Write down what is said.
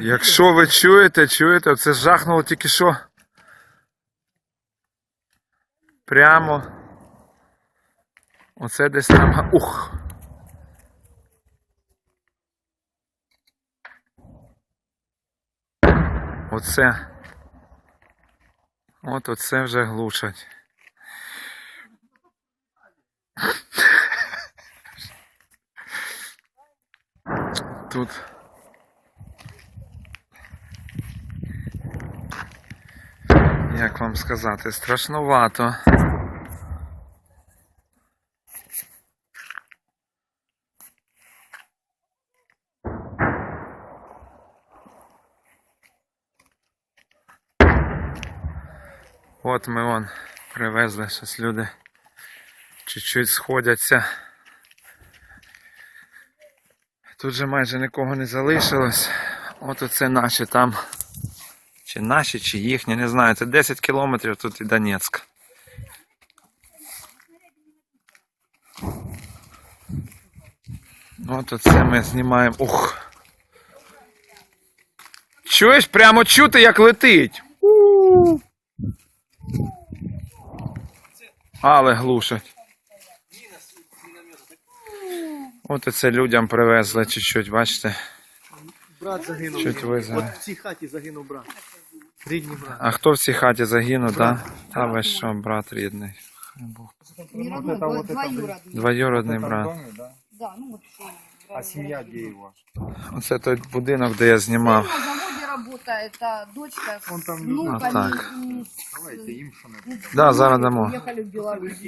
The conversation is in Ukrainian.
Якщо ви чуєте, чуєте, це жахнуло тільки що. Прямо. Оце десь там. Ух. Оце. От оце вже глушать. Тут. Як вам сказати, страшнувато. От ми вон привезли, щось люди чуть-чуть сходяться. Тут же майже нікого не залишилось. От оце наші там. Чи наші, чи їхні, не знаю. Це 10 кілометрів тут і Донецьк. От оце ми знімаємо. Ух. Чуєш, прямо чути, як летить. Але глушать. От оце людям привезли чуть-чуть, бачите. Брат загинув. Чуть визнали. От в цій хаті загинув брат. Рідний брат. А хто в цій хаті загинув, да? Та ви що, брат рідний. Хай Бог. Не родной, дво- двоюродный. Двоюродний брат. Да, ну вот. э, А семья где его? Оце той будинок, де я Сын знімав. на заводе работает, а дочка с Он там внуками А так. и с- Давайте им что надо. Да, зараз дамо. Уехали в Беларусь.